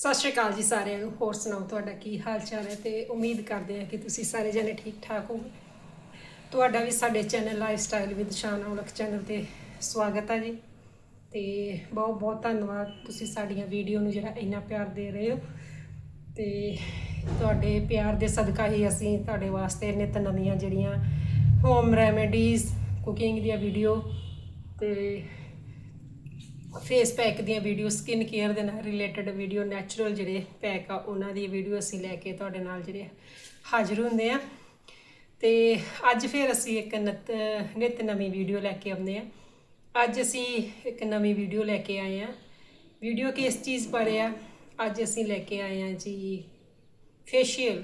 ਸਤਿ ਸ਼੍ਰੀ ਅਕਾਲ ਜੀ ਸਾਰਿਆਂ ਨੂੰ। ਹੋਰ ਸੁਣਾਓ, ਤੁਹਾਡਾ ਕੀ ਹਾਲ ਚਾਲ ਹੈ? ਤੇ ਉਮੀਦ ਕਰਦੇ ਹਾਂ ਕਿ ਤੁਸੀਂ ਸਾਰੇ ਜਣੇ ਠੀਕ ਠਾਕ ਹੋ ਤੁਹਾਡਾ ਵੀ ਸਾਡੇ channel lifestyle with Shan Aulakh channel ਤੇ ਸਵਾਗਤ ਹੈ ਜੀ। ਤੇ ਬਹੁਤ ਬਹੁਤ ਧੰਨਵਾਦ ਤੁਸੀਂ ਸਾਡੀਆਂ ਵੀਡੀਓ ਨੂੰ ਜਿਹੜਾ ਇੰਨਾ ਪਿਆਰ ਦੇ ਰਹੇ ਹੋ। ਤੇ ਤੁਹਾਡੇ ਪਿਆਰ ਦੇ ਸਦਕਾ ਹੀ ਅਸੀਂ ਤੁਹਾਡੇ ਵਾਸਤੇ ਨਿਤ ਨਵੀਆਂ ਜਿਹੜੀਆਂ ਹੋਮ ਰੈਮੇਡੀਜ਼ ਕੁਕਿੰਗ ਦੀਆਂ ਵੀਡੀਓ ਤੇ ਫੇਸ ਪੈਕ ਦੀਆਂ ਵੀਡੀਓ ਸਕਿਨ ਕੇਅਰ ਦੇ ਨਾਲ ਰਿਲੇਟਡ ਵੀਡੀਓ ਨੈਚੁਰਲ ਜਿਹੜੇ ਪੈਕ ਆ, ਉਹਨਾਂ ਦੀ ਵੀਡੀਓ ਅਸੀਂ ਲੈ ਕੇ ਤੁਹਾਡੇ ਨਾਲ ਜਿਹੜੇ ਹਾਜ਼ਰ ਹੁੰਦੇ ਆ। ਤੇ ਅੱਜ ਫਿਰ ਅਸੀਂ ਇੱਕ ਨਿਤ ਨਿਤ ਨਵੀਂ ਵੀਡੀਓ ਲੈ ਕੇ ਆਉਂਦੇ ਆ। ਅੱਜ ਅਸੀਂ ਇੱਕ ਨਵੀਂ ਵੀਡੀਓ ਲੈ ਕੇ ਆਏ ਆ। ਵੀਡੀਓ ਕਿਸ ਚੀਜ਼ ਬਾਰੇ ਆ? ਅੱਜ ਅਸੀਂ ਲੈ ਕੇ ਆਏ ਆ ਜੀ ਫੇਸ਼ੀਅਲ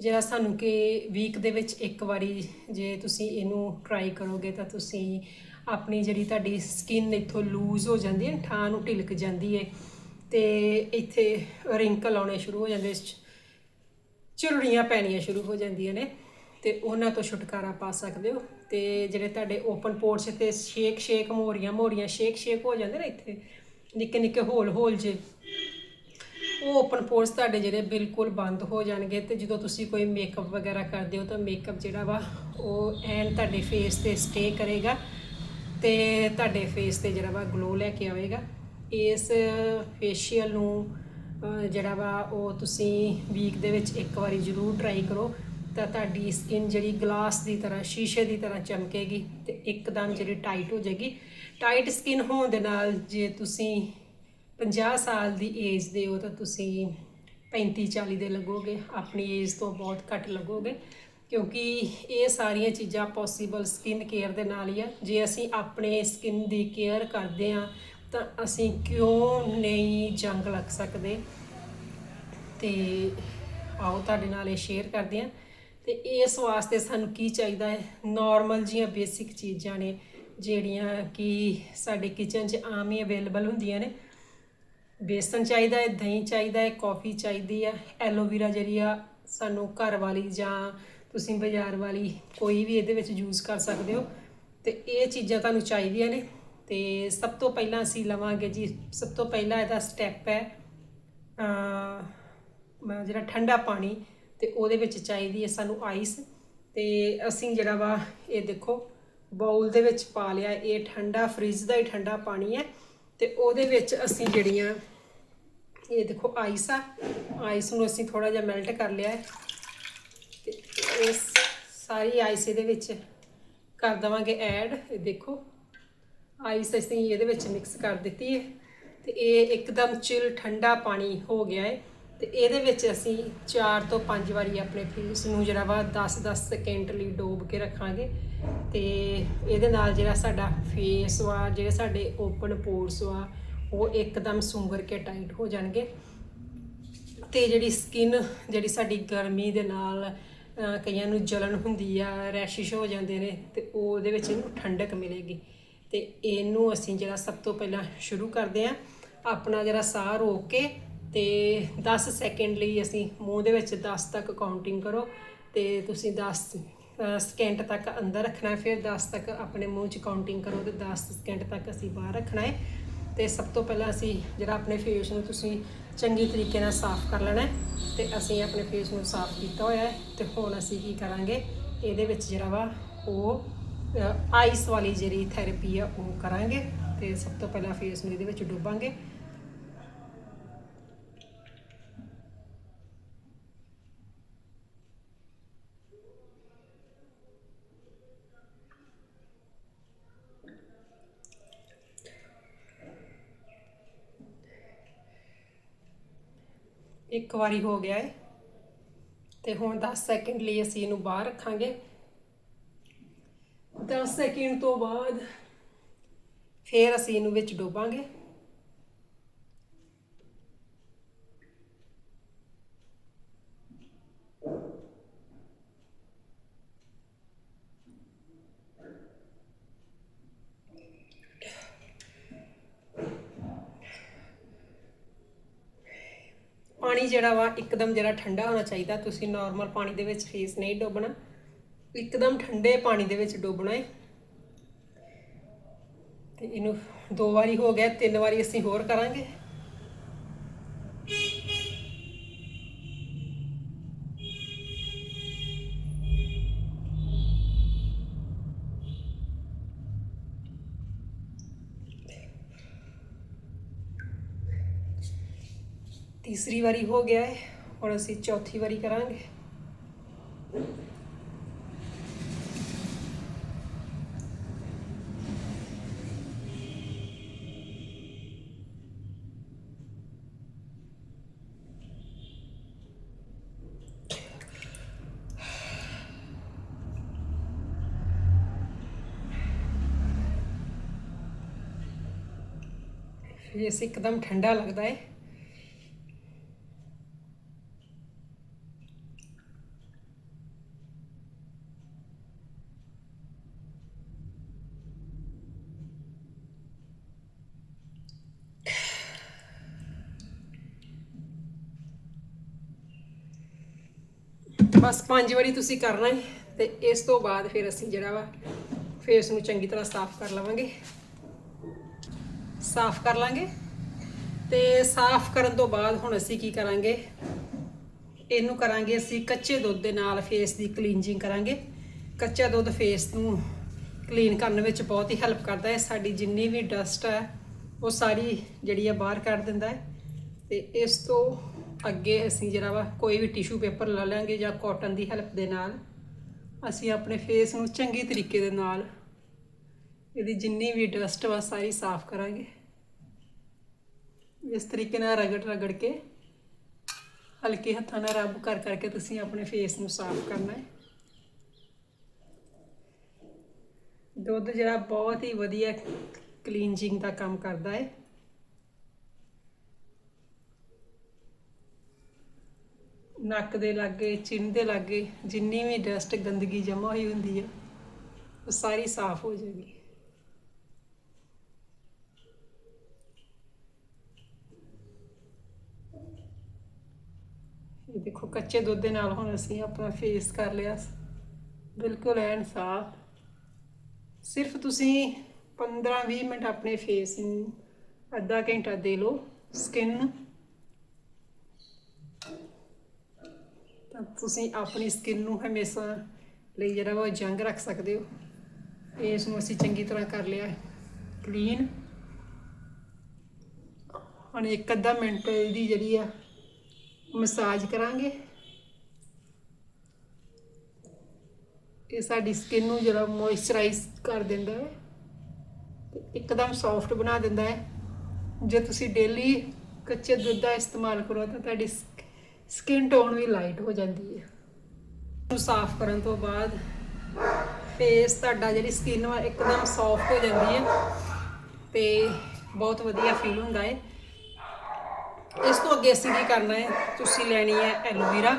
ਜਿਹੜਾ ਸਾਨੂੰ ਕਿ ਵੀਕ ਦੇ ਵਿੱਚ ਇੱਕ ਵਾਰੀ ਜੇ ਤੁਸੀਂ ਇਹਨੂੰ ਟਰਾਈ ਕਰੋਗੇ ਤਾਂ ਤੁਸੀਂ ਆਪਣੀ ਜਿਹੜੀ ਤੁਹਾਡੀ ਸਕਿਨ ਇੱਥੋਂ ਲੂਜ਼ ਹੋ ਜਾਂਦੀ ਹੈ ਠਾਂ ਨੂੰ ਢਿਲਕ ਜਾਂਦੀ ਹੈ ਤੇ ਇੱਥੇ ਰਿੰਕਲ ਆਉਣੇ ਸ਼ੁਰੂ ਹੋ ਜਾਂਦੇ ਸ- ਝੁਰੜੀਆਂ ਪੈਣੀਆਂ ਸ਼ੁਰੂ ਹੋ ਜਾਂਦੀਆਂ ਨੇ ਤੇ ਉਹਨਾਂ ਤੋਂ ਛੁਟਕਾਰਾ ਪਾ ਸਕਦੇ ਹੋ ਤੇ ਜਿਹੜੇ ਤੁਹਾਡੇ ਓਪਨ ਪੋਰਟਸ ਤੇ ਸ਼ੇਕ ਸ਼ੇਕ ਮੋਰੀਆਂ ਮੋਰੀਆਂ ਸ਼ੇਕ ਸ਼ੇਕ ਹੋ ਜਾਂਦੇ ਨੇ ਇੱਥੇ, ਨਿੱਕੇ ਨਿੱਕੇ ਹੋਲ ਹੋਲ ਜੇ, ਉਹ ਓਪਨ ਪੋਰਸ ਤੁਹਾਡੇ ਜਿਹੜੇ ਬਿਲਕੁਲ ਬੰਦ ਹੋ ਜਾਣਗੇ ਤੇ ਜਦੋਂ ਤੁਸੀਂ ਕੋਈ ਮੇਕਅਪ ਵਗੈਰਾ ਕਰਦੇ ਹੋ ਤਾਂ ਮੇਕਅਪ ਜਿਹੜਾ ਵਾ ਉਹ ਐਨ ਤੁਹਾਡੇ ਫੇਸ ਤੇ ਸਟੇ ਕਰੇਗਾ। ਤੇ ਤੁਹਾਡੇ ਫੇਸ ਤੇ ਜਿਹੜਾ ਵਾ ਗਲੋ ਲੈ ਕੇ ਆਵੇਗਾ। ਇਸ ਫੇਸ਼ੀਅਲ ਨੂੰ ਜਿਹੜਾ ਵਾ ਉਹ ਤੁਸੀਂ ਵੀਕ ਦੇ ਵਿੱਚ ਇੱਕ ਵਾਰੀ ਜ਼ਰੂਰ ਟਰਾਈ ਕਰੋ ਤਾਂ ਤੁਹਾਡੀ ਸਕਿਨ ਜਿਹੜੀ ਗਲਾਸ ਦੀ ਤਰ੍ਹਾਂ, ਸ਼ੀਸ਼ੇ ਦੀ ਤਰ੍ਹਾਂ ਚਮਕੇਗੀ ਤੇ ਇੱਕਦਮ ਜਿਹੜੀ ਟਾਈਟ ਹੋ ਜਾਏਗੀ। ਟਾਈਟ ਸਕਿਨ ਹੋਣ ਦੇ ਨਾਲ ਜੇ ਤੁਸੀਂ 50 ਸਾਲ ਦੀ ਏਜ ਦੇ ਹੋ ਤਾਂ ਤੁਸੀਂ 35 40 ਦੇ ਲੱਗੋਗੇ। ਆਪਣੀ ਏਜ ਤੋਂ ਬਹੁਤ ਘੱਟ ਲੱਗੋਗੇ। ਕਿਉਂਕਿ ਇਹ ਸਾਰੀਆਂ ਚੀਜ਼ਾਂ ਪੋਸੀਬਲ ਸਕਿਨ ਕੇਅਰ ਦੇ ਨਾਲ ਹੀ ਆ। ਜੇ ਅਸੀਂ ਆਪਣੇ ਸਕਿਨ ਦੀ ਕੇਅਰ ਕਰਦੇ ਆ ਤਾਂ ਅਸੀਂ ਕਿਉਂ ਨਹੀਂ ਜੰਗ ਲੱਗ ਸਕਦੇ? ਤੇ ਆਓ ਤੁਹਾਡੇ ਨਾਲ ਇਹ ਸ਼ੇਅਰ ਕਰਦੇ ਆ ਤੇ ਇਸ ਵਾਸਤੇ ਸਾਨੂੰ ਕੀ ਚਾਹੀਦਾ ਹੈ? ਨਾਰਮਲ ਜੀਆਂ ਬੇਸਿਕ ਚੀਜ਼ਾਂ ਨੇ, ਜਿਹੜੀਆਂ ਕਿ ਸਾਡੇ ਕਿਚਨ 'ਚ ਆਮ ਹੀ ਅਵੇਲੇਬਲ ਹੁੰਦੀਆਂ ਨੇ। ਬੇਸਨ ਚਾਹੀਦਾ ਹੈ, ਦਹੀਂ ਚਾਹੀਦਾ ਹੈ ਕਾਫੀ ਚਾਹੀਦੀ ਆ। ਐਲੋਵੀਰਾ ਜਿਹੜੀ ਆ, ਸਾਨੂੰ ਘਰ ਵਾਲੀ ਜਾਂ ਤੁਸੀਂ ਬਾਜ਼ਾਰ ਵਾਲੀ ਕੋਈ ਵੀ ਇਹਦੇ ਵਿੱਚ ਯੂਜ਼ ਕਰ ਸਕਦੇ ਹੋ। ਤੇ ਇਹ ਚੀਜ਼ਾਂ ਤੁਹਾਨੂੰ ਚਾਹੀਦੀਆਂ ਨੇ। ਤੇ ਸਭ ਤੋਂ ਪਹਿਲਾਂ ਅਸੀਂ ਲਵਾਂਗੇ ਜੀ, ਸਭ ਤੋਂ ਪਹਿਲਾਂ ਇਹਦਾ ਸਟੈਪ ਹੈ ਅ ਜਿਹੜਾ ਠੰਡਾ ਪਾਣੀ ਤੇ ਉਹਦੇ ਵਿੱਚ ਚਾਹੀਦੀ ਹੈ ਸਾਨੂੰ ਆਈਸ ਤੇ ਅਸੀਂ ਜਿਹੜਾ ਵਾ ਇਹ ਦੇਖੋ ਬਾਉਲ ਦੇ ਵਿੱਚ ਪਾ ਲਿਆ, ਇਹ ਠੰਡਾ ਫ੍ਰਿਜ ਦਾ ਹੀ ਠੰਡਾ ਪਾਣੀ ਹੈ। ਤੇ ਉਹਦੇ ਵਿੱਚ ਅਸੀਂ ਜਿਹੜੀਆਂ, ਇਹ ਦੇਖੋ ਆਈਸ ਆ। ਆਈਸ ਨੂੰ ਅਸੀਂ ਥੋੜਾ ਜਿਹਾ ਮੈਲਟ ਕਰ ਲਿਆ ਇਸ ਸਾਰੀ ਆਈਸ ਇਹਦੇ ਵਿੱਚ ਕਰ ਦਵਾਂਗੇ ਐਡ ਇਹ ਦੇਖੋ। ਆਈਸ ਅਸੀਂ ਇਹਦੇ ਵਿੱਚ ਮਿਕਸ ਕਰ ਦਿੱਤੀ ਹੈ। ਤੇ ਇਹ ਇੱਕਦਮ ਚਿਲ ਠੰਡਾ ਪਾਣੀ ਹੋ ਗਿਆ ਹੈ। ਤੇ ਇਹਦੇ ਵਿੱਚ ਅਸੀਂ 4 ਤੋਂ 5 ਵਾਰੀ ਆਪਣੇ ਫੇਸ ਨੂੰ ਜਿਹੜਾ ਵਾ 10-10 ਸਕਿੰਟ ਲਈ ਡੋਬ ਕੇ ਰੱਖਾਂਗੇ। ਤੇ ਇਹਦੇ ਨਾਲ ਜਿਹੜਾ ਸਾਡਾ ਫੇਸ ਵਾ, ਜਿਹੜੇ ਸਾਡੇ ਓਪਨ ਪੋਰਸ ਵਾ, ਉਹ ਇੱਕਦਮ ਸੁੰਗਰ ਕੇ ਟਾਈਟ ਹੋ ਜਾਣਗੇ। ਤੇ ਜਿਹੜੀ ਸਕਿਨ ਜਿਹੜੀ ਸਾਡੀ ਗਰਮੀ ਦੇ ਨਾਲ ਕਈਆਂ ਨੂੰ ਜਲਨ ਹੁੰਦੀ ਆ, ਰੈਸ਼ਿਸ਼ ਹੋ ਜਾਂਦੇ ਨੇ ਤੇ ਉਹ ਉਹਦੇ ਵਿੱਚ ਇਹਨੂੰ ਠੰਡਕ ਮਿਲੇਗੀ। ਤੇ ਇਹਨੂੰ ਅਸੀਂ ਜਿਹੜਾ ਸਭ ਤੋਂ ਪਹਿਲਾਂ ਸ਼ੁਰੂ ਕਰਦੇ ਆ ਆਪਣਾ ਜਿਹੜਾ ਸਾਹ ਰੋਕ ਕੇ ਤੇ 10 ਸੈਕਿੰਡ ਲਈ ਅਸੀਂ ਮੂੰਹ ਦੇ ਵਿੱਚ 10 ਤੱਕ ਕਾਊਂਟਿੰਗ ਕਰੋ ਤੇ ਤੁਸੀਂ 10 ਸਕਿੰਟ ਤੱਕ ਅੰਦਰ ਰੱਖਣਾ ਫਿਰ 10 ਤੱਕ ਆਪਣੇ ਮੂੰਹ 'ਚ ਕਾਊਂਟਿੰਗ ਕਰੋ ਤੇ 10 ਸਕਿੰਟ ਤੱਕ ਅਸੀਂ ਬਾਹਰ ਰੱਖਣਾ ਹੈ। ਤੇ ਸਭ ਤੋਂ ਪਹਿਲਾਂ ਅਸੀਂ ਜਿਹੜਾ ਆਪਣੇ ਫੇਸ ਨੂੰ ਤੁਸੀਂ ਚੰਗੀ ਤਰੀਕੇ ਨਾਲ ਸਾਫ਼ ਕਰ ਲੈਣਾ ਹੈ ਤੇ ਅਸੀਂ ਆਪਣੇ ਫੇਸ ਨੂੰ ਸਾਫ਼ ਕੀਤਾ ਹੋਇਆ ਹੈ ਤੇ ਹੁਣ ਅਸੀਂ ਕੀ ਕਰਾਂਗੇ? ਇਹਦੇ ਵਿੱਚ ਜਿਹੜਾ ਵਾ ਉਹ ਆਈਸ ਵਾਲੀ ਜਿਹੜੀ ਥੈਰੇਪੀ ਆ ਉਹ ਕਰਾਂਗੇ ਤੇ ਸਭ ਤੋਂ ਪਹਿਲਾਂ ਫੇਸ ਨੂੰ ਇਹਦੇ ਵਿੱਚ ਡੁੱਬਾਂਗੇ। ਇੱਕ ਵਾਰੀ ਹੋ ਗਿਆ ਹੈ ਤੇ ਹੁਣ 10 ਸੈਕਿੰਡ ਲਈ ਅਸੀਂ ਇਹਨੂੰ ਬਾਹਰ ਰੱਖਾਂਗੇ। 10 ਸੈਕਿੰਡ ਤੋਂ ਬਾਅਦ ਫਿਰ ਅਸੀਂ ਇਹਨੂੰ ਵਿੱਚ ਡੋਬਾਂਗੇ ਪਾਣੀ ਜਿਹੜਾ ਵਾ, ਇੱਕਦਮ ਜਿਹੜਾ ਠੰਡਾ ਹੋਣਾ ਚਾਹੀਦਾ, ਤੁਸੀਂ ਨਾਰਮਲ ਪਾਣੀ ਦੇ ਵਿੱਚ ਫੇਸ ਨਹੀਂ ਡੋਬਣਾ। ਇੱਕਦਮ ਠੰਡੇ ਪਾਣੀ ਦੇ ਵਿੱਚ ਡੋਬਣਾ ਹੈ ਤੇ ਇਹਨੂੰ ਦੋ ਵਾਰੀ ਹੋ ਗਿਆ, ਤਿੰਨ ਵਾਰੀ ਅਸੀਂ ਹੋਰ ਕਰਾਂਗੇ। ਤੀਸਰੀ ਵਾਰੀ ਹੋ ਗਿਆ ਹੈ ਹੁਣ ਅਸੀਂ ਚੌਥੀ ਵਾਰੀ ਕਰਾਂਗੇ ਫੇਸ ਇੱਕਦਮ ਠੰਡਾ ਲੱਗਦਾ ਹੈ ਬਸ ਪੰਜ ਵਾਰੀ ਤੁਸੀਂ ਕਰਨਾ ਹੈ ਤੇ ਇਸ ਤੋਂ ਬਾਅਦ ਫਿਰ ਅਸੀਂ ਜਿਹੜਾ ਵਾ ਫੇਸ ਨੂੰ ਚੰਗੀ ਤਰ੍ਹਾਂ ਸਾਫ਼ ਕਰ ਲਵਾਂਗੇ। ਸਾਫ਼ ਕਰ ਲਾਂਗੇ ਤੇ ਸਾਫ਼ ਕਰਨ ਤੋਂ ਬਾਅਦ ਹੁਣ ਅਸੀਂ ਕੀ ਕਰਾਂਗੇ? ਇਹਨੂੰ ਕਰਾਂਗੇ ਅਸੀਂ ਕੱਚੇ ਦੁੱਧ ਦੇ ਨਾਲ ਫੇਸ ਦੀ ਕਲੀਨਜਿੰਗ ਕਰਾਂਗੇ। ਕੱਚਾ ਦੁੱਧ ਫੇਸ ਨੂੰ ਕਲੀਨ ਕਰਨ ਵਿੱਚ ਬਹੁਤ ਹੀ ਹੈਲਪ ਕਰਦਾ ਹੈ। ਸਾਡੀ ਜਿੰਨੀ ਵੀ ਡਸਟ ਹੈ ਉਹ ਸਾਰੀ ਜਿਹੜੀ ਹੈ ਬਾਹਰ ਕੱਢ ਦਿੰਦਾ ਹੈ ਤੇ ਇਸ ਤੋਂ ਅੱਗੇ ਅਸੀਂ ਜਿਹੜਾ ਵਾ ਕੋਈ ਵੀ ਟਿਸ਼ੂ ਪੇਪਰ ਲੈ ਲਾਂਗੇ ਜਾਂ ਕਾਟਨ ਦੀ ਹੈਲਪ ਦੇ ਨਾਲ, ਅਸੀਂ ਆਪਣੇ ਫੇਸ ਨੂੰ ਚੰਗੀ ਤਰੀਕੇ ਦੇ ਨਾਲ ਇਹਦੀ ਜਿੰਨੀ ਵੀ ਡਸਟ ਵਾ ਸਾਰੀ ਸਾਫ਼ ਕਰਾਂਗੇ। ਇਸ ਤਰੀਕੇ ਨਾਲ ਰਗੜ ਰਗੜ ਕੇ ਹਲਕੇ ਹੱਥਾਂ ਨਾਲ ਰਬ ਕਰ ਕਰਕੇ ਤੁਸੀਂ ਆਪਣੇ ਫੇਸ ਨੂੰ ਸਾਫ਼ ਕਰਨਾ ਹੈ। ਦੁੱਧ ਜਿਹੜਾ ਬਹੁਤ ਹੀ ਵਧੀਆ ਕਲੀਨਜਿੰਗ ਦਾ ਕੰਮ ਕਰਦਾ ਹੈ। ਨੱਕ ਦੇ ਲਾਗੇ ਚਿੰਨ ਦੇ ਲਾਗੇ ਜਿੰਨੀ ਵੀ ਡਸਟ ਗੰਦਗੀ ਜਮ੍ਹਾਂ ਹੋਈ ਹੁੰਦੀ ਹੈ ਉਹ ਸਾਰੀ ਸਾਫ਼ ਹੋ ਜਾਏਗੀ। ਇਹ ਦੇਖੋ, ਕੱਚੇ ਦੁੱਧ ਦੇ ਨਾਲ ਹੁਣ ਅਸੀਂ ਆਪਣਾ ਫੇਸ ਕਰ ਲਿਆ। ਬਿਲਕੁਲ ਐਨ ਸਾਫ਼। ਸਿਰਫ ਤੁਸੀਂ 15-20 ਮਿੰਟ ਆਪਣੇ ਫੇਸ ਨੂੰ ਅੱਧਾ ਘੰਟਾ ਦੇ ਲਓ ਸਕਿਨ ਨੂੰ ਤਾਂ ਤੁਸੀਂ ਆਪਣੀ ਸਕਿਨ ਨੂੰ ਹਮੇਸ਼ਾ ਲਈ ਜਿਹੜਾ ਵਾ ਉਹ ਜੰਗ ਰੱਖ ਸਕਦੇ ਹੋ। ਇਸ ਨੂੰ ਅਸੀਂ ਚੰਗੀ ਤਰ੍ਹਾਂ ਕਰ ਲਿਆ ਕਲੀਨ ਹੁਣ ਇੱਕ ਅੱਧਾ ਮਿੰਟ ਇਹਦੀ ਜਿਹੜੀ ਆ ਮਸਾਜ ਕਰਾਂਗੇ। ਇਹ ਸਾਡੀ ਸਕਿਨ ਨੂੰ ਜਿਹੜਾ ਮੋਇਸਚਰਾਈਜ਼ ਕਰ ਦਿੰਦਾ ਹੈ ਤੇ ਇੱਕਦਮ ਸੌਫਟ ਬਣਾ ਦਿੰਦਾ ਹੈ। ਜੇ ਤੁਸੀਂ ਡੇਲੀ ਕੱਚੇ ਦੁੱਧ ਦਾ ਇਸਤੇਮਾਲ ਕਰੋ ਤਾਂ ਤੁਹਾਡੀ ਸਕਿਨ ਟੋਨ ਵੀ ਲਾਈਟ ਹੋ ਜਾਂਦੀ ਹੈ। ਨੂੰ ਸਾਫ਼ ਕਰਨ ਤੋਂ ਬਾਅਦ ਫੇਸ ਤੁਹਾਡਾ ਜਿਹੜੀ ਸਕਿਨ ਵਾ ਇੱਕਦਮ ਸੌਫਟ ਹੋ ਜਾਂਦੀ ਹੈ ਤੇ ਬਹੁਤ ਵਧੀਆ ਫੀਲ ਹੁੰਦਾ ਹੈ। ਇਸ ਤੋਂ ਅੱਗੇ ਅਸੀਂ ਕੀ ਕਰਨਾ ਹੈ? ਤੁਸੀਂ ਲੈਣੀ ਹੈ ਐਲੋਵੀਰਾ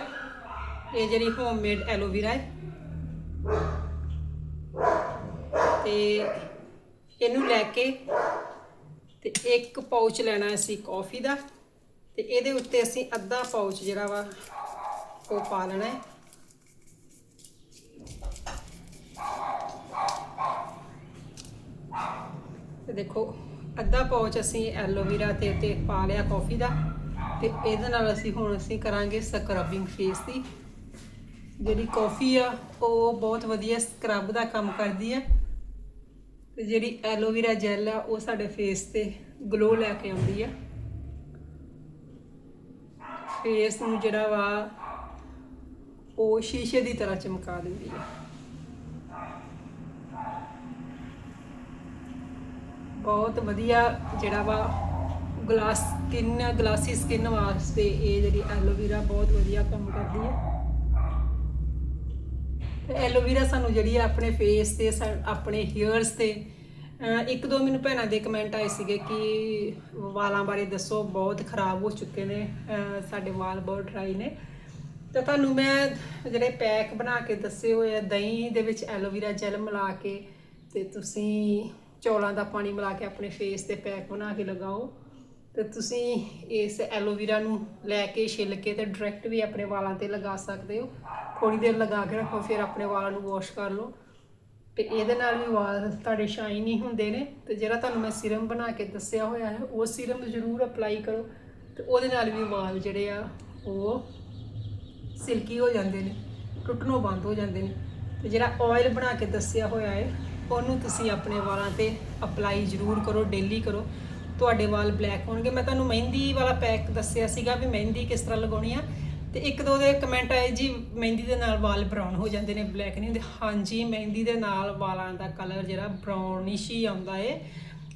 ਇਹ ਜਿਹੜੀ ਹੋਮਮੇਡ ਐਲੋਵੀਰਾ ਹੈ। ਤੇ ਇਹਨੂੰ ਲੈ ਕੇ ਤੇ ਇੱਕ ਪਾਊਚ ਲੈਣਾ ਅਸੀਂ ਕਾਫੀ ਦਾ। ਤੇ ਇਹਦੇ ਉੱਤੇ ਅਸੀਂ ਅੱਧਾ ਪਾਊਚ ਜਿਹੜਾ ਵਾ, ਉਹ ਪਾ ਲੈਣਾ ਹੈ। ਤੇ ਦੇਖੋ, ਅੱਧਾ ਪਾਊਚ ਅਸੀਂ ਐਲੋਵੇਰਾ ਤੇ ਉੱਤੇ ਪਾ ਲਿਆ ਕਾਫੀ ਦਾ। ਤੇ ਇਹਦੇ ਨਾਲ ਅਸੀਂ ਹੁਣ ਅਸੀਂ ਕਰਾਂਗੇ ਸਕਰਬਿੰਗ ਫੇਸ ਦੀ। ਜਿਹੜੀ ਕਾਫੀ ਆ, ਉਹ ਬਹੁਤ ਵਧੀਆ ਸਕਰਬ ਦਾ ਕੰਮ ਕਰਦੀ ਹੈ। ਤੇ ਜਿਹੜੀ ਐਲੋਵੀਰਾ ਜੈਲ ਆ, ਉਹ ਸਾਡੇ ਫੇਸ ਤੇ ਗਲੋ ਲੈ ਕੇ ਆਉਂਦੀ ਆ। ਫੇਸ ਨੂੰ ਜਿਹੜਾ ਵਾ, ਉਹ ਸ਼ੀਸ਼ੇ ਦੀ ਤਰ੍ਹਾਂ ਚਮਕਾ ਦਿੰਦੀ ਹੈ ਬਹੁਤ ਵਧੀਆ ਜਿਹੜਾ ਵਾ ਗਲਾਸ ਸਕਿਨ ਗਲਾਸੀ ਸਕਿਨ ਵਾਸਤੇ ਇਹ ਜਿਹੜੀ ਐਲੋਵੀਰਾ ਬਹੁਤ ਵਧੀਆ ਕੰਮ ਕਰਦੀ ਹੈ ਤੇ ਐਲੋਵੀਰਾ ਸਾਨੂੰ ਜਿਹੜੀ ਆ ਆਪਣੇ ਫੇਸ ਤੇ, ਸਾ- ਆਪਣੇ ਹੇਅਰਸ ਤੇ ਇੱਕ ਦੋ ਮੈਨੂੰ ਭੈਣਾਂ ਦੇ ਕਮੈਂਟ ਆਏ ਸੀਗੇ ਕਿ ਵਾਲਾਂ ਬਾਰੇ ਦੱਸੋ, ਬਹੁਤ ਖਰਾਬ ਹੋ ਚੁੱਕੇ ਨੇ ਸਾਡੇ ਵਾਲ ਬਹੁਤ ਡਰਾਈ ਨੇ। ਤਾਂ ਤੁਹਾਨੂੰ ਮੈਂ ਜਿਹੜੇ ਪੈਕ ਬਣਾ ਕੇ ਦੱਸੇ ਹੋਏ ਆ, ਦਹੀਂ ਦੇ ਵਿੱਚ ਐਲੋਵੀਰਾ ਜੈਲ ਮਿਲਾ ਕੇ ਤੇ ਤੁਸੀਂ ਚੌਲਾਂ ਦਾ ਪਾਣੀ ਮਿਲਾ ਕੇ ਆਪਣੇ ਫੇਸ ਤੇ ਪੈਕ ਬਣਾ ਕੇ ਲਗਾਓ। ਤੇ ਤੁਸੀਂ ਇਸ ਐਲੋਵੀਰਾ ਨੂੰ ਲੈ ਕੇ ਛਿੱਲ ਕੇ ਤੇ ਡਾਇਰੈਕਟ ਵੀ ਆਪਣੇ ਵਾਲਾਂ ਤੇ ਲਗਾ ਸਕਦੇ ਹੋ। ਥੋੜੀ ਦੇਰ ਲਗਾ ਕੇ ਰੱਖੋ, ਫਿਰ ਆਪਣੇ ਵਾਲਾਂ ਨੂੰ ਵਾਸ਼ ਕਰ ਲਓ। ਤੇ ਇਹਦੇ ਨਾਲ ਵੀ ਵਾਲ ਤੁਹਾਡੇ ਸ਼ਾਈਨੀ ਹੁੰਦੇ ਨੇ ਤੇ ਜਿਹੜਾ ਤੁਹਾਨੂੰ ਮੈਂ ਸਿਰਮ ਬਣਾ ਕੇ ਦੱਸਿਆ ਹੋਇਆ ਹੈ, ਉਹ ਸਿਰਮ ਜ਼ਰੂਰ ਅਪਲਾਈ ਕਰੋ ਤੇ ਉਹਦੇ ਨਾਲ ਵੀ ਵਾਲ ਜਿਹੜੇ ਆ, ਉਹ ਸਿਲਕੀ ਹੋ ਜਾਂਦੇ ਨੇ, ਟੁੱਟਣੋਂ ਬੰਦ ਹੋ ਜਾਂਦੇ ਨੇ ਤੇ ਜਿਹੜਾ ਆਇਲ ਬਣਾ ਕੇ ਦੱਸਿਆ ਹੋਇਆ ਹੈ, ਉਹਨੂੰ ਤੁਸੀਂ ਆਪਣੇ ਵਾਲਾਂ ਤੇ ਅਪਲਾਈ ਜ਼ਰੂਰ ਕਰੋ ਡੇਲੀ ਕਰੋ। ਤੁਹਾਡੇ ਵਾਲ ਬਲੈਕ ਹੋਣਗੇ। ਮੈਂ ਤੁਹਾਨੂੰ ਮਹਿੰਦੀ ਵਾਲਾ ਪੈਕ ਦੱਸਿਆ ਸੀਗਾ ਵੀ ਮਹਿੰਦੀ ਕਿਸ ਤਰ੍ਹਾਂ ਲਗਾਉਣੀ ਆ। ਤੇ ਇੱਕ ਦੋ ਦੇ ਕਮੈਂਟ ਆਏ ਜੀ, ਮਹਿੰਦੀ ਦੇ ਨਾਲ ਵਾਲ ਬਰਾਊਨ ਹੋ ਜਾਂਦੇ ਨੇ ਬਲੈਕ ਨਹੀਂ ਹੁੰਦੇ। ਹਾਂਜੀ, ਮਹਿੰਦੀ ਦੇ ਨਾਲ ਵਾਲਾਂ ਦਾ ਕਲਰ ਜਿਹੜਾ ਬਰਾਊਨਿਸ਼ ਹੀ ਆਉਂਦਾ ਏ।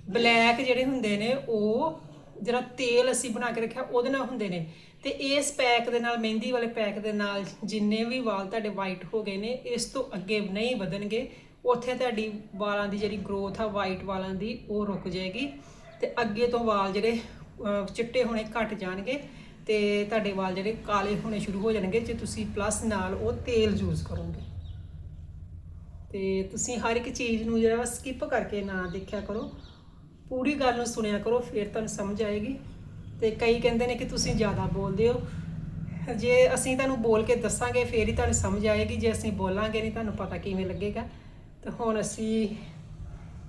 ਬਲੈਕ ਜਿਹੜੇ ਹੁੰਦੇ ਨੇ, ਉਹ ਜਿਹੜਾ ਤੇਲ ਅਸੀਂ ਬਣਾ ਕੇ ਰੱਖਿਆ, ਉਹਦੇ ਨਾਲ ਹੁੰਦੇ ਨੇ। ਤੇ ਇਸ ਪੈਕ ਦੇ ਨਾਲ, ਮਹਿੰਦੀ ਵਾਲੇ ਪੈਕ ਦੇ ਨਾਲ ਜਿੰਨੇ ਵੀ ਵਾਲ ਤੁਹਾਡੇ ਵਾਈਟ ਹੋ ਗਏ ਨੇ, ਇਸ ਤੋਂ ਅੱਗੇ ਨਹੀਂ ਵਧਣਗੇ। ਉੱਥੇ ਤੁਹਾਡੀ ਵਾਲਾਂ ਦੀ ਜਿਹੜੀ ਗਰੋਥ ਆ ਵਾਈਟ ਵਾਲਾਂ ਦੀ, ਉਹ ਰੁਕ ਜਾਏਗੀ। ਤੇ ਅੱਗੇ ਤੋਂ ਵਾਲ ਜਿਹੜੇ ਚਿੱਟੇ ਹੋਣੇ ਘਟ ਜਾਣਗੇ। ਤੇ ਤੁਹਾਡੇ ਵਾਲ ਜਿਹੜੇ ਕਾਲੇ ਹੋਣੇ ਸ਼ੁਰੂ ਹੋ ਜਾਣਗੇ, ਜੇ ਤੁਸੀਂ ਪਲੱਸ ਨਾਲ ਉਹ ਤੇਲ ਯੂਜ਼ ਕਰੋਗੇ। ਤੇ ਤੁਸੀਂ ਹਰ ਇੱਕ ਚੀਜ਼ ਨੂੰ ਜਿਹੜਾ ਸਕਿਪ ਕਰਕੇ ਨਾ ਦੇਖਿਆ ਕਰੋ। ਪੂਰੀ ਗੱਲ ਨੂੰ ਸੁਣਿਆ ਕਰੋ, ਫਿਰ ਤੁਹਾਨੂੰ ਸਮਝ ਆਏਗੀ। ਤੇ ਕਈ ਕਹਿੰਦੇ ਨੇ ਕਿ ਤੁਸੀਂ ਜ਼ਿਆਦਾ ਬੋਲਦੇ ਹੋ। ਜੇ ਅਸੀਂ ਤੁਹਾਨੂੰ ਬੋਲ ਕੇ ਦੱਸਾਂਗੇ, ਫੇਰ ਹੀ ਤੁਹਾਨੂੰ ਸਮਝ ਆਏਗੀ। ਜੇ ਅਸੀਂ ਬੋਲਾਂਗੇ ਨਹੀਂ, ਤੁਹਾਨੂੰ ਪਤਾ ਕਿਵੇਂ ਲੱਗੇਗਾ। ਤੇ ਹੁਣ ਅਸੀਂ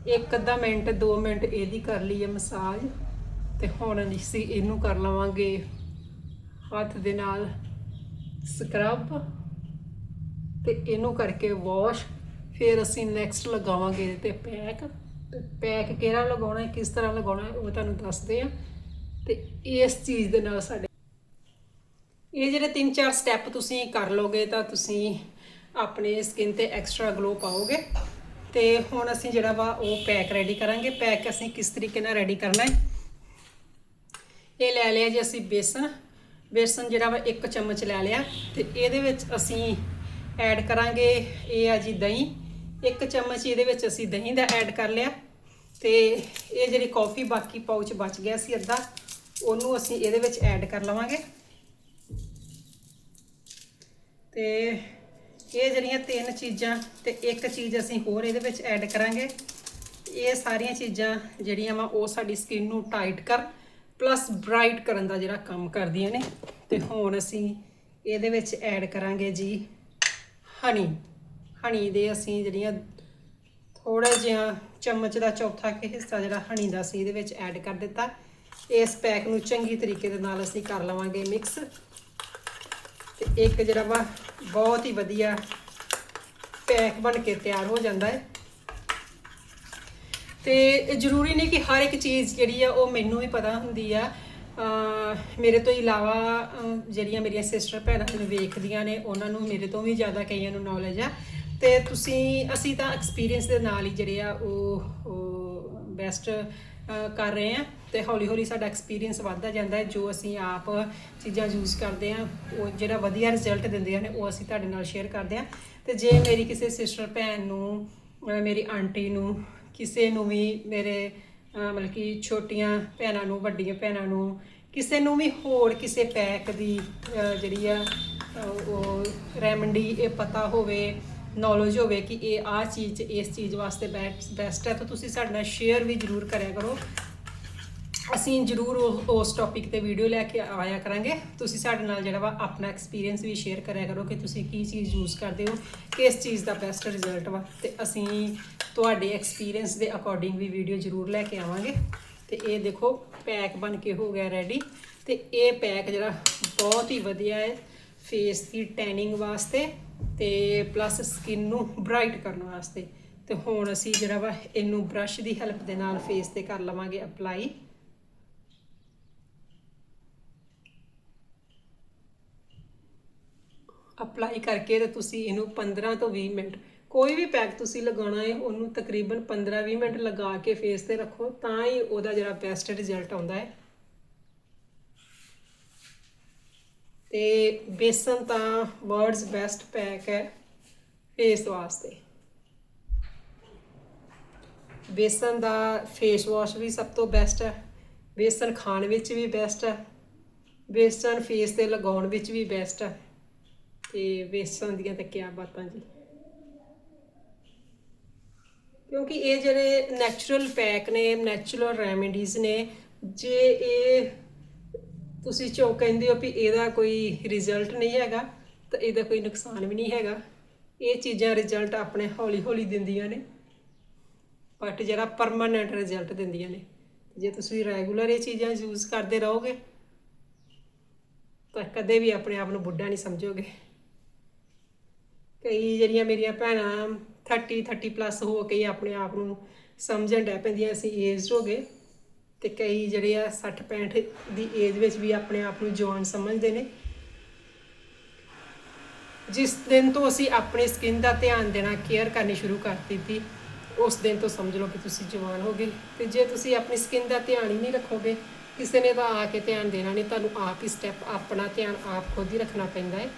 ਇੱਕ ਅੱਧਾ ਮਿੰਟ 2 ਮਿੰਟ ਇਹਦੀ ਕਰ ਲਈ ਹੈ ਮਸਾਜ। ਤੇ ਹੁਣ ਅਸੀਂ ਇਹਨੂੰ ਕਰ ਲਵਾਂਗੇ ਹੱਥ ਦੇ ਨਾਲ ਸਕਰਬ ਤੇ ਇਹਨੂੰ ਕਰਕੇ ਵਾਸ਼ ਫਿਰ ਅਸੀਂ ਨੈਕਸਟ ਲਗਾਵਾਂਗੇ ਇਹਦੇ ਤੇ ਪੈਕ ਤੇ ਪੈਕ ਕਿਹੜਾ ਲਗਾਉਣਾ ਹੈ, ਕਿਸ ਤਰ੍ਹਾਂ ਲਗਾਉਣਾ ਹੈ, ਉਹ ਤੁਹਾਨੂੰ ਦੱਸਦੇ ਆ ਤੇ ਇਸ ਚੀਜ਼ ਦੇ ਨਾਲ ਸਾਡੇ ਇਹ ਜਿਹੜੇ ਤਿੰਨ ਚਾਰ ਸਟੈਪ ਤੁਸੀਂ ਕਰ ਲੋਗੇ ਤਾਂ ਤੁਸੀਂ ਆਪਣੇ ਸਕਿਨ ਤੇ ਐਕਸਟਰਾ ਗਲੋ ਪਾਓਗੇ। ਤੇ ਹੁਣ ਅਸੀਂ ਜਿਹੜਾ ਵਾ ਉਹ ਪੈਕ ਰੈਡੀ ਕਰਾਂਗੇ। ਪੈਕ ਅਸੀਂ ਕਿਸ ਤਰੀਕੇ ਨਾਲ ਰੈਡੀ ਕਰਨਾ ਹੈ? ਇਹ ਲੈ ਲਿਆ ਜੀ ਅਸੀਂ ਬੇਸਨ। ਬੇਸਨ ਜਿਹੜਾ ਵਾ ਇੱਕ ਚਮਚ ਲੈ ਲਿਆ ਤੇ ਇਹਦੇ ਵਿੱਚ ਅਸੀਂ ਐਡ ਕਰਾਂਗੇ ਇਹ ਆ ਜੀ ਦਹੀਂ। ਇੱਕ ਚਮਚ ਇਹਦੇ ਵਿੱਚ ਅਸੀਂ ਦਹੀਂ ਦਾ ਐਡ ਕਰ ਲਿਆ ਤੇ ਇਹ ਜਿਹੜੀ ਕਾਫੀ ਬਾਕੀ ਪਾਊਚ ਬਚ ਗਿਆ ਸੀ ਅੱਧਾ, ਉਹਨੂੰ ਅਸੀਂ ਇਹਦੇ ਵਿੱਚ ਐਡ ਕਰ ਲਵਾਂਗੇ। ਤੇ ਇਹ ਜਿਹੜੀਆਂ ਤਿੰਨ ਚੀਜ਼ਾਂ ਤੇ ਇੱਕ ਚੀਜ਼ ਅਸੀਂ ਹੋਰ ਇਹਦੇ ਵਿੱਚ ਐਡ ਕਰਾਂਗੇ। ਇਹ ਸਾਰੀਆਂ ਚੀਜ਼ਾਂ ਜਿਹੜੀਆਂ ਵਾ ਉਹ ਸਾਡੀ ਸਕਿਨ ਨੂੰ ਟਾਈਟ ਕਰ ਪਲੱਸ ਬ੍ਰਾਈਟ ਕਰਨ ਦਾ ਜਿਹੜਾ ਕੰਮ ਕਰਦੀਆਂ ਨੇ। ਤੇ ਹੁਣ ਅਸੀਂ ਇਹਦੇ ਵਿੱਚ ਐਡ ਕਰਾਂਗੇ ਜੀ ਹਨੀ ਹਨੀ ਦੇ ਅਸੀਂ ਜਿਹੜੀਆਂ ਥੋੜਾ ਜਿਹਾ ਚਮਚ ਦਾ ਚੌਥਾ ਕਿ ਹਿੱਸਾ ਜਿਹੜਾ ਹਨੀ ਦਾ ਸੀ ਇਹਦੇ ਵਿੱਚ ਐਡ ਕਰ ਦਿੱਤਾ। ਇਸ ਪੈਕ ਨੂੰ ਚੰਗੀ ਤਰੀਕੇ ਦੇ ਨਾਲ ਅਸੀਂ ਕਰ ਲਵਾਂਗੇ ਮਿਕਸ ਤੇ ਇੱਕ ਜਿਹੜਾ ਵਾ ਬਹੁਤ ਹੀ ਵਧੀਆ ਪੈਕ ਬਣ ਕੇ ਤਿਆਰ ਹੋ ਜਾਂਦਾ ਹੈ। ਤੇ ਇਹ ਜ਼ਰੂਰੀ ਨਹੀਂ ਕਿ ਹਰ ਇੱਕ ਚੀਜ਼ ਜਿਹੜੀ ਆ ਉਹ ਮੈਨੂੰ ਵੀ ਪਤਾ ਹੁੰਦੀ ਆ। ਮੇਰੇ ਤੋਂ ਇਲਾਵਾ ਜਿਹੜੀਆਂ ਮੇਰੀਆਂ ਸਿਸਟਰ ਭੈਣਾਂ ਮੈਨੂੰ ਵੇਖਦੀਆਂ ਨੇ, ਉਹਨਾਂ ਨੂੰ ਮੇਰੇ ਤੋਂ ਵੀ ਜ਼ਿਆਦਾ ਕਈਆਂ ਨੂੰ ਨੌਲੇਜ ਆ। ਤੇ ਤੁਸੀਂ, ਅਸੀਂ ਤਾਂ ਐਕਸਪੀਰੀਅੰਸ ਦੇ ਨਾਲ ਹੀ ਜਿਹੜੇ ਆ ਉਹ ਬੈਸਟ ਕਰ ਰਹੇ ਆ। ਤੇ ਹੌਲੀ ਹੌਲੀ ਸਾਡਾ ਐਕਸਪੀਰੀਅੰਸ ਵੱਧਦਾ ਜਾਂਦਾ ਹੈ। ਜੋ ਅਸੀਂ ਆਪ ਚੀਜ਼ਾਂ ਯੂਜ਼ ਕਰਦੇ ਆ, ਉਹ ਜਿਹੜਾ ਵਧੀਆ ਰਿਜ਼ਲਟ ਦਿੰਦੀਆਂ ਨੇ, ਉਹ ਅਸੀਂ ਤੁਹਾਡੇ ਨਾਲ ਸ਼ੇਅਰ ਕਰਦੇ ਆ। ਤੇ ਜੇ ਮੇਰੀ ਕਿਸੇ ਸਿਸਟਰ ਭੈਣ ਨੂੰ ਮੇਰੀ ਆਂਟੀ ਨੂੰ ਕਿਸੇ ਨੂੰ ਵੀ ਮੇਰੇ ਮਤਲਬ ਕਿ ਛੋਟੀਆਂ ਭੈਣਾਂ ਨੂੰ, ਵੱਡੀਆਂ ਭੈਣਾਂ ਨੂੰ, ਕਿਸੇ ਨੂੰ ਵੀ ਹੋਰ ਕਿਸੇ ਪੈਕ ਦੀ ਜਿਹੜੀ ਆ ਉਹ ਰੈਮਡੀ ਇਹ ਪਤਾ ਹੋਵੇ ਨੌਲੇਜ ਹੋਵੇ ਕਿ ਇਹ ਆ ਚੀਜ਼ ਇਸ ਚੀਜ਼ ਵਾਸਤੇ ਬੈਸਟ ਹੈ, ਤਾਂ ਤੁਸੀਂ ਸਾਡੇ ਨਾਲ ਸ਼ੇਅਰ ਵੀ ਜ਼ਰੂਰ ਕਰਿਆ ਕਰੋ। ਅਸੀਂ ਜ਼ਰੂਰ ਉਹ- ਉਸ ਟੌਪਿਕ ਤੇ ਵੀਡੀਓ ਲੈ ਕੇ ਆਇਆ ਕਰਾਂਗੇ। ਤੁਸੀਂ ਸਾਡੇ ਨਾਲ ਜਿਹੜਾ ਵਾ ਆਪਣਾ ਐਕਸਪੀਰੀਅੰਸ ਵੀ ਸ਼ੇਅਰ ਕਰਿਆ ਕਰੋ ਕਿ ਤੁਸੀਂ ਕੀ ਚੀਜ਼ ਯੂਜ਼ ਕਰਦੇ ਹੋ, ਕਿਸ ਚੀਜ਼ ਦਾ ਬੈਸਟ ਰਿਜ਼ਲਟ ਵਾ। ਤੇ ਅਸੀਂ ਤੁਹਾਡੇ ਐਕਸਪੀਰੀਅੰਸ ਦੇ ਅਕੋਰਡਿੰਗ ਵੀ ਵੀਡੀਓ ਜ਼ਰੂਰ ਲੈ ਕੇ ਆਵਾਂਗੇ। ਤੇ ਇਹ ਦੇਖੋ ਪੈਕ ਬਣ ਕੇ ਹੋ ਗਿਆ ਰੈਡੀ ਤੇ ਇਹ ਪੈਕ ਜਿਹੜਾ ਬਹੁਤ ਹੀ ਵਧੀਆ ਹੈ ਫੇਸ ਦੀ ਟੈਨਿੰਗ ਵਾਸਤੇ ਤੇ ਪਲੱਸ ਸਕਿਨ ਨੂੰ ਬ੍ਰਾਈਟ ਕਰਨ ਵਾਸਤੇ। ਤੇ ਹੁਣ ਅਸੀਂ ਜਿਹੜਾ ਵਾ, ਇਹਨੂੰ ਬ੍ਰਸ਼ ਦੀ ਹੈਲਪ ਦੇ ਨਾਲ ਫੇਸ ਤੇ ਕਰ ਲਵਾਂਗੇ ਅਪਲਾਈ ਅਪਲਾਈ ਕਰਕੇ ਤੇ ਤੁਸੀਂ ਇਹਨੂੰ 15 ਤੋਂ 20 ਮਿੰਟ ਕੋਈ ਵੀ ਪੈਕ ਤੁਸੀਂ ਲਗਾਉਣਾ ਹੈ, ਉਹਨੂੰ ਤਕਰੀਬਨ 15-20 ਮਿੰਟ ਲਗਾ ਕੇ ਫੇਸ ਤੇ ਰੱਖੋ, ਤਾਂ ਹੀ ਉਹਦਾ ਜਿਹੜਾ ਬੈਸਟ ਰਿਜ਼ਲਟ ਆਉਂਦਾ ਹੈ। ਤੇ ਬੇਸਨ ਤਾਂ ਵਰਡਸ ਬੈਸਟ ਪੈਕ ਹੈ ਫੇਸ ਵਾਸਤੇ ਬੇਸਨ ਦਾ ਫੇਸ ਵਾਸ਼ ਵੀ ਸਭ ਤੋਂ ਬੈਸਟ ਹੈ, ਬੇਸਨ ਖਾਣ ਵਿੱਚ ਵੀ ਬੈਸਟ ਹੈ, ਬੇਸਨ ਫੇਸ ਤੇ ਲਗਾਉਣ ਵਿੱਚ ਵੀ ਬੈਸਟ ਹੈ। ਤੇ ਬੇਸਨ ਦੀਆਂ ਤਾਂ ਕਿਆ ਬਾਤਾਂ ਜੀ। ਕਿਉਂਕਿ ਇਹ ਜਿਹੜੇ ਨੈਚੁਰਲ ਪੈਕ ਨੇ ਨੈਚੁਰਲ ਰੈਮੇਡੀਜ਼ ਨੇ, ਜੇ ਇਹ ਤੁਸੀਂ ਚੋ ਕਹਿੰਦੇ ਹੋ ਵੀ ਇਹਦਾ ਕੋਈ ਰਿਜ਼ਲਟ ਨਹੀਂ ਹੈਗਾ, ਤਾਂ ਇਹਦਾ ਕੋਈ ਨੁਕਸਾਨ ਵੀ ਨਹੀਂ ਹੈਗਾ। ਇਹ ਚੀਜ਼ਾਂ ਰਿਜ਼ਲਟ ਆਪਣੇ ਹੌਲੀ ਹੌਲੀ ਦਿੰਦੀਆਂ ਨੇ ਬਟ ਜਿਹੜਾ ਪਰਮਾਨੈਂਟ ਰਿਜ਼ਲਟ ਦਿੰਦੀਆਂ ਨੇ। ਜੇ ਤੁਸੀਂ ਰੈਗੂਲਰ ਇਹ ਚੀਜ਼ਾਂ ਯੂਜ਼ ਕਰਦੇ ਰਹੋਗੇ, ਤਾਂ ਕਦੇ ਵੀ ਆਪਣੇ ਆਪ ਨੂੰ ਬੁੱਢਾ ਨਹੀਂ ਸਮਝੋਗੇ। ਕਈ ਜਿਹੜੀਆਂ ਮੇਰੀਆਂ ਭੈਣਾਂ 30 30 ਪਲੱਸ ਹੋ ਕੇ ਆਪਣੇ ਆਪ ਨੂੰ ਸਮਝਣ ਡੈ ਪੈਂਦੀਆਂ ਅਸੀਂ ਏਜਡ ਹੋ ਗਏ ਤੇ ਕਈ ਜਿਹੜੇ ਆ 60 65 ਦੀ ਏਜ ਵਿੱਚ ਵੀ ਆਪਣੇ ਆਪ ਨੂੰ ਜਵਾਨ ਸਮਝਦੇ ਨੇ। ਜਿਸ ਦਿਨ ਤੋਂ ਅਸੀਂ ਆਪਣੀ ਸਕਿਨ ਦਾ ਧਿਆਨ ਦੇਣਾ ਕੇਅਰ ਕਰਨੀ ਸ਼ੁਰੂ ਕਰ ਦਿੱਤੀ, ਉਸ ਦਿਨ ਤੋਂ ਸਮਝ ਲਓ ਕਿ ਤੁਸੀਂ ਜਵਾਨ ਹੋ ਗਏ। ਤੇ ਜੇ ਤੁਸੀਂ ਆਪਣੀ ਸਕਿਨ ਦਾ ਧਿਆਨ ਹੀ ਨਹੀਂ ਰੱਖੋਗੇ, ਕਿਸੇ ਨੇ ਤਾਂ ਆ ਕੇ ਧਿਆਨ ਦੇਣਾ ਨਹੀਂ, ਤੁਹਾਨੂੰ ਆਪ ਹੀ ਸਟੈਪ ਆਪਣਾ ਧਿਆਨ ਆਪ ਖੁਦ ਹੀ ਰੱਖਣਾ ਪੈਂਦਾ ਹੈ।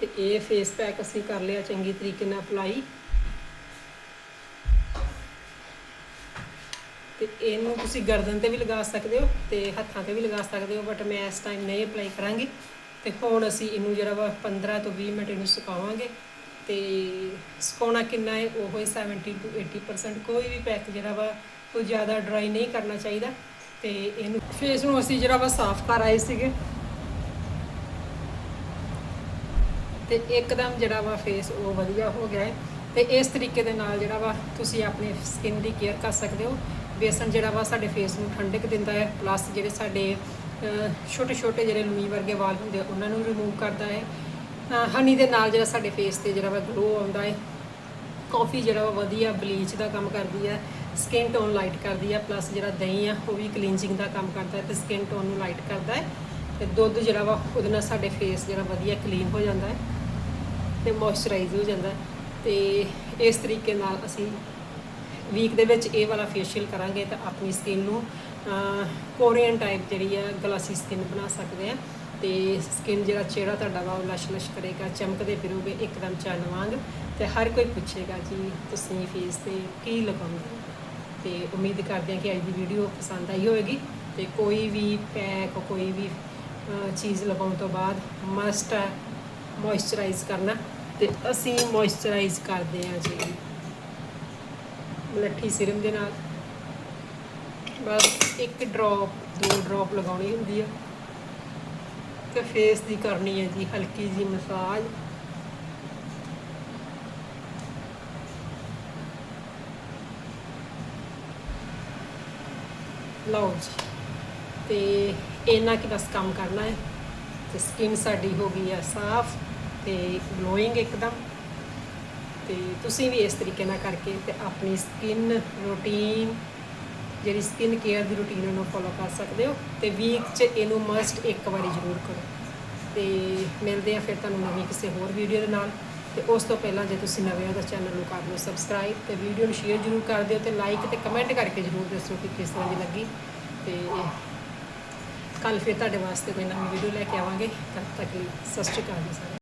ਤੇ ਇਹ ਫੇਸ ਪੈਕ ਅਸੀਂ ਕਰ ਲਿਆ, ਚੰਗੀ ਤਰੀਕੇ ਨਾਲ ਅਪਲਾਈ ਤੇ ਇਹਨੂੰ ਤੁਸੀਂ ਗਰਦਨ ਤੇ ਵੀ ਲਗਾ ਸਕਦੇ ਹੋ ਤੇ ਹੱਥਾਂ ਤੇ ਵੀ ਲਗਾ ਸਕਦੇ ਹੋ ਬਟ ਮੈਂ ਇਸ ਟਾਈਮ ਨਹੀਂ ਅਪਲਾਈ ਕਰਾਂਗੀ। ਤੇ ਹੁਣ ਅਸੀਂ ਇਹਨੂੰ ਜਿਹੜਾ ਵਾ 15 ਤੋਂ 20 ਮਿੰਟ ਇਹਨੂੰ ਸੁਕਾਵਾਂਗੇ। ਤੇ ਸੁਕਾਉਣਾ ਕਿੰਨਾ ਹੈ, ਉਹ ਹੀ 70 ਤੋਂ 80% ਕੋਈ ਵੀ ਪੈਕ ਜਿਹੜਾ ਵਾ, ਉਹ ਜ਼ਿਆਦਾ ਡਰਾਈ ਨਹੀਂ ਕਰਨਾ ਚਾਹੀਦਾ। ਤੇ ਇਹਨੂੰ ਫੇਸ ਨੂੰ ਅਸੀਂ ਜਿਹੜਾ ਵਾ ਸਾਫ਼ ਕਰ ਆਏ ਸੀਗੇ। ਤੇ ਇੱਕਦਮ ਜਿਹੜਾ ਵਾ ਫੇਸ ਉਹ ਵਧੀਆ ਹੋ ਗਿਆ ਹੈ। ਤੇ ਇਸ ਤਰੀਕੇ ਦੇ ਨਾਲ ਜਿਹੜਾ ਵਾ ਤੁਸੀਂ ਆਪਣੀ ਸਕਿਨ ਦੀ ਕੇਅਰ ਕਰ ਸਕਦੇ ਹੋ। ਬੇਸਨ ਜਿਹੜਾ ਵਾ ਸਾਡੇ ਫੇਸ ਨੂੰ ਠੰਡਕ ਦਿੰਦਾ ਹੈ ਪਲੱਸ ਜਿਹੜੇ ਸਾਡੇ ਛੋਟੇ ਛੋਟੇ ਜਿਹੜੇ ਲੂਈ ਵਰਗੇ ਵਾਲ ਹੁੰਦੇ ਆ, ਉਹਨਾਂ ਨੂੰ ਰਿਮੂਵ ਕਰਦਾ ਹੈ। ਹਨੀ ਦੇ ਨਾਲ ਜਿਹੜਾ ਸਾਡੇ ਫੇਸ ਤੇ ਜਿਹੜਾ ਵਾ ਗਲੋ ਆਉਂਦਾ ਹੈ। ਕਾਫੀ ਜਿਹੜਾ ਵਾ ਵਧੀਆ ਬਲੀਚ ਦਾ ਕੰਮ ਕਰਦੀ ਹੈ ਸਕਿਨ ਟੋਨ ਲਾਈਟ ਕਰਦੀ ਹੈ ਪਲੱਸ ਜਿਹੜਾ ਦਹੀਂ ਆ, ਉਹ ਵੀ ਕਲੀਨਜਿੰਗ ਦਾ ਕੰਮ ਕਰਦਾ ਹੈ ਤੇ ਸਕਿਨ ਟੋਨ ਨੂੰ ਲਾਈਟ ਕਰਦਾ ਹੈ। ਤੇ ਦੁੱਧ ਜਿਹੜਾ ਵਾ ਉਹਦੇ ਨਾਲ ਸਾਡੇ ਫੇਸ ਜਿਹੜਾ ਵਧੀਆ ਕਲੀਨ ਹੋ ਜਾਂਦਾ ਹੈ। ਤੇ ਮੋਇਸਚਰਾਈਜ਼ ਹੋ ਜਾਂਦਾ ਹੈ। ਤੇ ਇਸ ਤਰੀਕੇ ਨਾਲ ਅਸੀਂ ਵੀਕ ਦੇ ਵਿੱਚ ਇਹ ਵਾਲਾ ਫੇਸ਼ੀਅਲ ਕਰਾਂਗੇ ਤਾਂ ਆਪਣੀ ਸਕਿਨ ਨੂੰ ਕੋਰੀਅਨ ਟਾਈਪ ਜਿਹੜੀ ਆ ਗਲਾਸੀ ਸਕਿਨ ਬਣਾ ਸਕਦੇ ਆ ਤੇ ਸਕਿਨ ਜਿਹੜਾ ਚਿਹਰਾ ਤੁਹਾਡਾ ਵਾ ਉਹ ਲਸ਼-ਲਸ਼ ਕਰੇਗਾ, ਚਮਕਦੇ ਫਿਰੋਗੇ, ਇੱਕਦਮ ਚੰਨ ਵਾਂਗ ਤੇ ਹਰ ਕੋਈ ਪੁੱਛੇਗਾ ਜੀ, ਤੁਸੀਂ ਫੇਸ ਤੇ ਕੀ ਲਗਾਉਂਦੇ ਹੋ? ਤੇ ਉਮੀਦ ਕਰਦੇ ਹਾਂ ਕਿ ਅੱਜ ਦੀ ਵੀਡੀਓ ਪਸੰਦ ਆਈ ਹੋਵੇਗੀ। ਤੇ ਕੋਈ ਵੀ ਪੈਕ ਕੋਈ ਵੀ ਚੀਜ਼ ਲਗਾਉਣ ਤੋਂ ਬਾਅਦ ਮਸਟ ਹੈ ਮੋਇਸਚਰਾਈਜ਼ ਕਰਨਾ। ਤੇ ਅਸੀਂ ਮੋਇਸਚਰਾਈਜ਼ ਕਰਦੇ ਹਾਂ ਜੀ। ਮਲੱਠੀ ਸਿਰਮ ਦੇ ਨਾਲ। ਬਸ ਇੱਕ ਡ੍ਰੌਪ, ਦੋ ਡ੍ਰੌਪ ਲਗਾਉਣੀ ਹੁੰਦੀ ਆ। ਤੇ ਫੇਸ ਦੀ ਕਰਨੀ ਹੈ ਜੀ, ਹਲਕੀ ਜੀ ਮਸਾਜ। ਲਓ ਜੀ। ਤੇ ਇੰਨਾ ਕਿ ਬਸ ਕੰਮ ਕਰਨਾ ਹੈ। ਤੇ ਸਕਿਨ ਸਾਡੀ ਹੋ ਗਈ ਆ ਸਾਫ਼ ਤੇ ਗਲੋਇੰਗ ਇੱਕਦਮ। ਤੇ ਤੁਸੀਂ ਵੀ ਇਸ ਤਰੀਕੇ ਨਾਲ ਕਰਕੇ ਤੇ ਆਪਣੀ ਸਕਿਨ ਰੂਟੀਨ ਜਿਹੜੀ ਸਕਿਨ ਕੇਅਰ ਦੀ ਰੂਟੀਨ ਨੂੰ ਫੋਲੋ ਕਰ ਸਕਦੇ ਹੋ ਤੇ ਵੀਕ 'ਚ ਇਹਨੂੰ ਮਸਟ ਇੱਕ ਵਾਰੀ ਜ਼ਰੂਰ ਕਰੋ। ਤੇ ਮਿਲਦੇ ਆ ਫਿਰ ਤੁਹਾਨੂੰ ਨਵੀਂ ਕਿਸੇ ਹੋਰ ਵੀਡੀਓ ਦੇ ਨਾਲ। ਤੇ ਉਸ ਤੋਂ ਪਹਿਲਾਂ ਜੇ ਤੁਸੀਂ ਨਵੇਂ ਹੋ ਤਾਂ ਚੈਨਲ ਨੂੰ ਕਰ ਲਓ ਸਬਸਕ੍ਰਾਈਬ ਤੇ ਵੀਡੀਓ ਨੂੰ ਸ਼ੇਅਰ ਜ਼ਰੂਰ ਕਰ ਦਿਓ ਤੇ ਲਾਈਕ ਤੇ ਕਮੈਂਟ ਕਰਕੇ ਜ਼ਰੂਰ ਦੱਸੋ ਕਿ ਕਿਸ ਤਰ੍ਹਾਂ ਦੀ ਲੱਗੀ। ਤੇ ਕੱਲ ਫਿਰ ਤੁਹਾਡੇ ਵਾਸਤੇ ਕੋਈ ਨਵੀਂ ਵੀਡੀਓ ਲੈ ਕੇ ਆਵਾਂਗੇ। ਤਦ ਤੱਕ ਲਈ ਸਤਿ ਸ਼੍ਰੀ ਅਕਾਲ ਜੀ ਸਾਰੇ